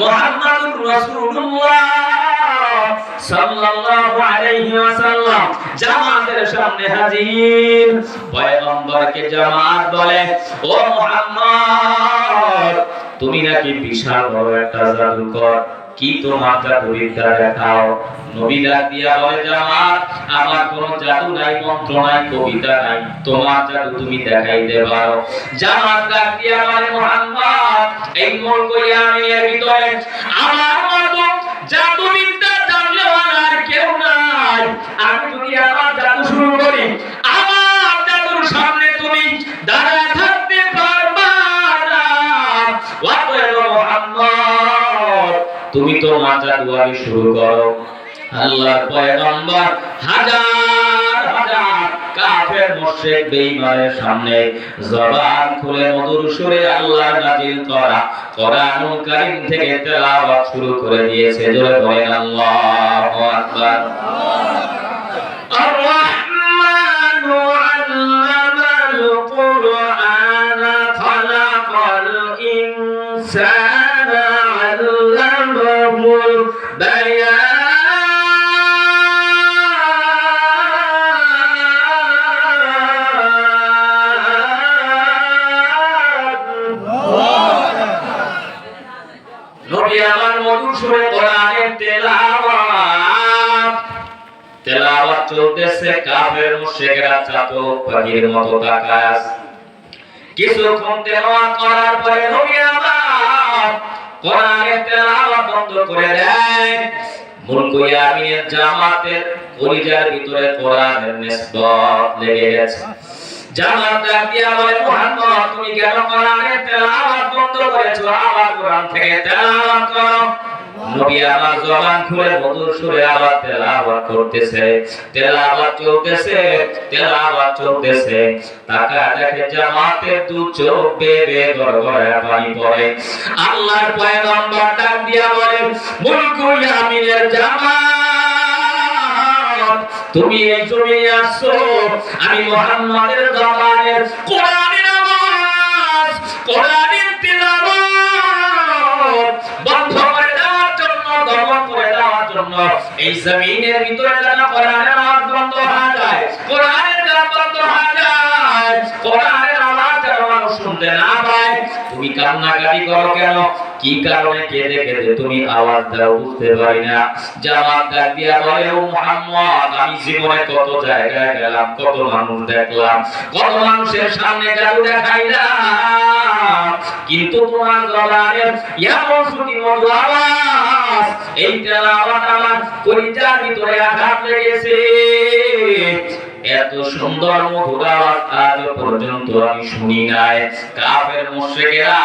মুহাম্মাদুর রাসূলুল্লাহ সাল্লাল্লাহু আলাইহি ওয়াসাল্লাম জামাতের সামনে হাজির। পয়গম্বরকে জামাত বলে, ও মুহাম্মদ, তুমি নাকি বিশাল বড় একটা জাদুকর কি তোমার জাদুবিদ্যা দেখাও? নবী ডাক দিয়া বলে, জামাত, আমার কোনো জাদু নাই, মন্ত্র নাই, কবিতা নাই। তোমার জাদু তুমি দেখাইতে পারো। জামাত ডাক দিয়া বলে, মুহাম্মদ, এই মুলক ইয়ামিনের ভিতরে, আমার মতো জাদুবিদ্যা জানলেও আর কেউ নাই। আমি যদি আমার জাদু শুরু করি, আমার জাদুর সামনে তুমি তুমি তো মাজা দুয়ারি শুরু করো। আল্লাহর পয়গম্বর হাজার হাজার কাফের মুশরিক বেঈমানের সামনে জবান খুলে মধুর সুরে আল্লাহর নাজিল করা কোরআনুল কারীম থেকে তেলাওয়াত শুরু করে দিয়েছে। জোরে বলেন, আল্লাহু আকবার। আর রাহমানু আল্লামাল কুরআন খালাকাল ইনসান আমার মধুর সুরে কোরআনের তেলাওয়াত। তেলাওয়াত চলতেছে কাফের, মুশরিকরা চাতক পাখির মতো তাকায়। কিছুক্ষণ তেলাওয়াত করার পরে নবী আমার কোরআনের তেলাওয়াত বন্ধ করে দেয় জামাতের কলিজার ভিতরে কোরআনের নিসবত লেগে গেছে। জামাত দিয়া বলে তুমি কেন কোরআনের তেলাওয়াত করেছ আবার কোরআন থেকে তেলাওয়াত করো। নবী আমার জবান খুলে মধুর সুরে আবার তেলাওয়াত করতেছে। তেলাওয়াত চলতেছে তেলাওয়াত চলতেছে। তাকা দেখে জামাতের দু চোখ বেবে পানি পড়ে। আল্লাহর পয়গম্বর ডাক দিয়া বলে মুলকু ইয়ামিনের জামাত, তুমি এই জমিনে আসছো। আমি মুহাম্মাদের জবানের কোরআনের আওয়াজ কোরআনের এই জমিনের ভিতরে যেন কোরআনের আওয়াজ বন্ধ হয়ে যায়। কোরআনের গান বন্ধ হয়ে যায়। কোরআনের আওয়াজ যেন মানুষ শুনতে না পায়। তুমি কান্নাকাটি করো কেন? কি কারণে কেঁদে কেঁদে তুমি আওয়াজ দাও বুঝতে পারি না? জামাত ডাক বলে, ও মুহাম্মদ, আমি জীবনে কত জায়গায় গেলাম, কত মানুষ দেখলাম, কত মানুষের সামনে জাদু দেখাইলাম। কিন্তু তোমার গলার এমন শ্রুতি মধু আওয়াজ এই তেলাওয়াত আমার কলিজার ভিতরে আঘাত লেগেছে। এত সুন্দর মধুর আজ পর্যন্ত আমি শুনি নাই। কাফের মুশরিকেরা